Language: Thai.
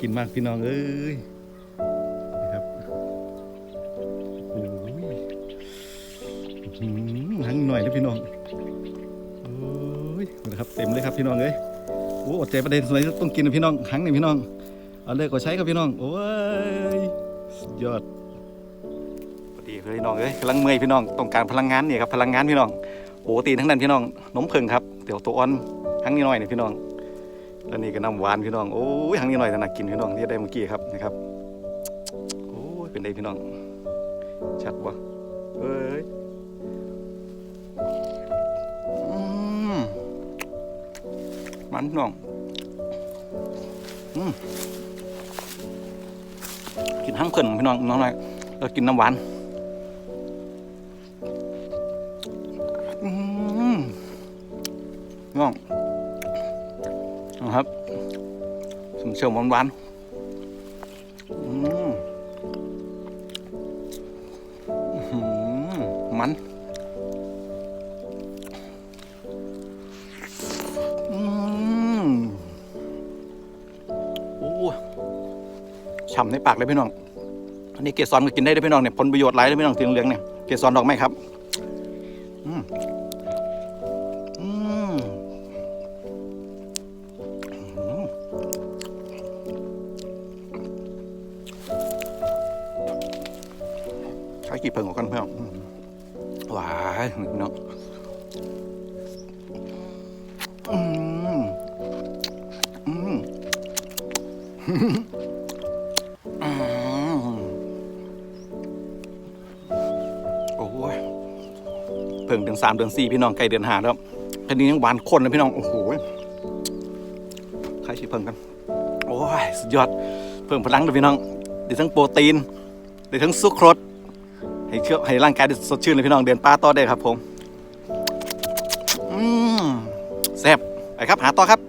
กินมากพี่น้องเอ้ยนะครับโอ้ยอื้อหือหังหน่อยนะพี่น้องโอ้ยนะครับเต็มเลยครับพี่น้องเอ้ยโอ้อดใจประเด็นสวยต้องกินนะพี่น้องหังนี่พี่น้องเอาเลยก็ใช้ครับพี่น้องโอ้ยยอดพอดีเลยพี่น้องเอ้ยกำลังเมื่อยพี่น้องต้องการพลังงานเนี่ยครับพลังงานพี่น้องโอ้ตีทั้งนั้นพี่น้องนมเพิ่งครับเดี๋ยวตัวอ่อนหังนิดหน่อยเนี่ยพี่น้อง แล้วนี่ก็น้ำหวานพี่น้อง โอ้ยหังนี้หน่อยแต่นักกินพี่น้องที่ได้เมื่อกี้ครับนะครับ โอ้ยเป็นไงพี่น้อง ชัดบ่เอ้ยมันพี่น้องกินห้งเพิ่นพี่น้องน้องหน่อยแล้วกินน้ำหวานน้อง นะครับสมเชียวหวานหวานๆมันอืมโอ้ฉ่ำในปากเลยพี่น้อง อันนี้เกสรก็กินได้ด้วยพี่น้องเนี่ยผลประโยชน์หลายเลยพี่น้องสีเหลืองเนี่ย เกสรดอกไม้ครับ อืม ใช้กี่เพิงกว่ากันเพื่อนอืมหวานเนาะอืมอืมอืมโอ้ยเพิ่งเดือนสามเดือนสี่พี่น้องใกล้เดือนห้าแล้วทีนี้ยังหวานข้นเลยพี่น้องโอ้โหใครชิเพิ่งกัน โอ้ยสุดยอด เพิ่มพลังเลยพี่น้องได้ทั้งโปรตีนได้ทั้งซุกรส ให้เชื่อให้ร่างกายสดชื่นเลยพี่น้องเดินป่าต่อได้ครับผมอืมแซ่บไปครับหาต่อครับ